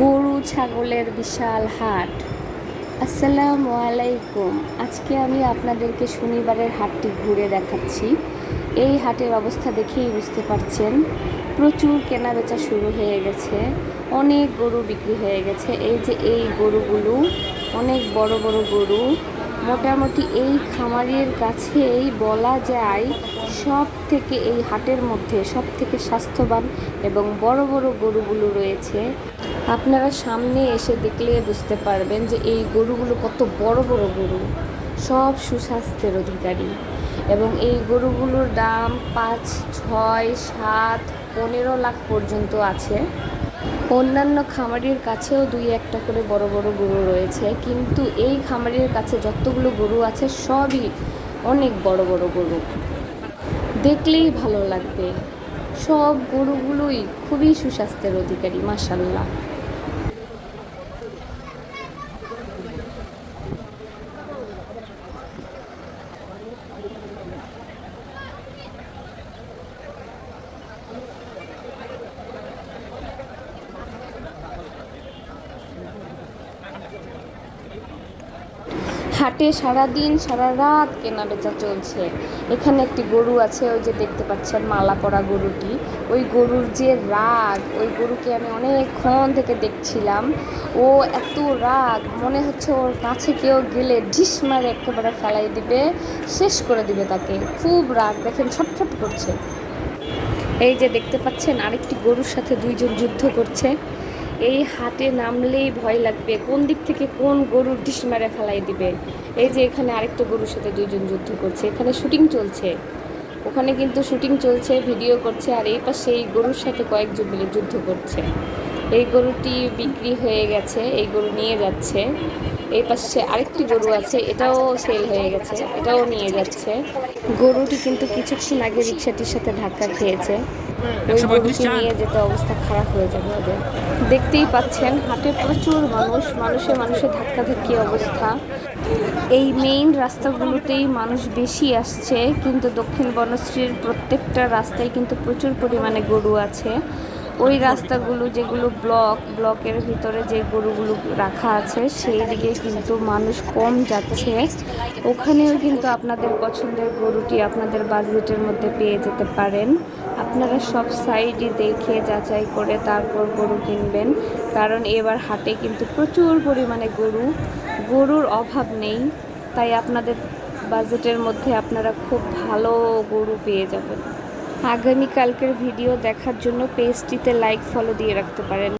গরু ছাগলের বিশাল হাট। আসসালামু আলাইকুম। আজকে আমি আপনাদেরকে শনিবারের হাটটি ঘুরে দেখাচ্ছি। এই হাটের অবস্থা দেখেই বুঝতে পারছেন, প্রচুর কেনা বেচা শুরু হয়ে গেছে, অনেক গরু বিক্রি হয়ে গেছে। এই যে এই গরুগুলো, অনেক বড় বড় গরু মোটামুটি এই খামারের কাছেই বলা যায় সব থেকে এই হাটের মধ্যে সব থেকে স্বাস্থ্যবান এবং বড় বড় গরুগুলো রয়েছে। আপনারা সামনে এসে দেখলে বুঝতে পারবেন যে এই গরুগুলো কত বড় বড় গরু, সব সুস্বাস্থ্যের অধিকারী। এবং এই গরুগুলোর দাম পাঁচ, ছয়, সাত, পনেরো লাখ পর্যন্ত আছে। অন্যান্য খামারের কাছেও দুই একটা করে বড় বড় গরু রয়েছে, কিন্তু এই খামারের কাছে যতগুলো গরু আছে, সবই অনেক বড় বড় গরু। দেখলেই ভালো লাগবে। সব গরুগুলোই খুবই সুস্বাস্থ্যের অধিকারী মাসাল্লাহ হাটে সারা দিন সারা রাত কেনা বেচা চলছে। এখানে একটি গরু আছে, ওই যে দেখতে পাচ্ছেন মালা পরা গরুটি। ওই গরুর যে রাগ, ওই গরুকে আমি অনেকক্ষণ থেকে দেখছিলাম। ও এত রাগ, মনে হচ্ছে ওর কাছে কেউ গেলে ঢিস মারে একেবারে ফেলাই দিবে, শেষ করে দিবে তাকে। খুব রাগ, দেখেন ছটফট করছে। এই যে দেখতে পাচ্ছেন আরেকটি গরুর সাথে দুইজন যুদ্ধ করছে। এই হাটে নামলেই ভয় লাগবে। কোন দিক থেকে কোন গরুর ডিস মেরে ফেলাই দিবে? এই যে এখানে আরেকটা গরুর সাথে দুইজন যুদ্ধ করছে। এখানে শুটিং চলছে। ওখানে কিন্তু শুটিং চলছে, ভিডিও করছে, আর এই পাশে এই গরুর সাথে কয়েকজন মিলে যুদ্ধ করছে। এই গরুটি বিক্রি হয়ে গেছে এই গরু নিয়ে যাচ্ছে। এই পাশে আরেকটি গরু আছে এটাও সেল হয়ে গেছে এটাও নিয়ে যাচ্ছে। গরুটি কিন্তু কিছুক্ষণ আগে রিক্সাটির সাথে ধাক্কা খেয়েছে। ওই গরুটি নিয়ে যেতে অবস্থা খারাপ হয়ে যাবে ওদের। দেখতেই পাচ্ছেন হাটে প্রচুর মানুষ মানুষে মানুষে ধাক্কাধাক্কি অবস্থা। এই মেইন রাস্তাগুলোতেই মানুষ বেশি আসছে কিন্তু দক্ষিণ বনশ্রীর প্রত্যেকটা রাস্তায় কিন্তু প্রচুর পরিমাণে গরু আছে। ওই রাস্তাগুলো যেগুলো ব্লক, ব্লকের ভিতরে যে গরুগুলো রাখা আছে, সেই দিকে কিন্তু মানুষ কম যাচ্ছে। ওখানেও কিন্তু আপনাদের পছন্দের গরুটি আপনাদের বাজেটের মধ্যে পেয়ে যেতে পারেন। আপনারা সব সাইডই দেখে যাচাই করে তারপর গরু কিনবেন। কারণ এবার হাটে কিন্তু প্রচুর পরিমাণে গরু। গরুর অভাব নেই। তাই আপনাদের বাজেটের মধ্যে আপনারা খুব ভালো গরু পেয়ে যাবেন। আগামীকালকের ভিডিও দেখার জন্য পেজটিতে লাইক ফলো দিয়ে রাখতে পারেন।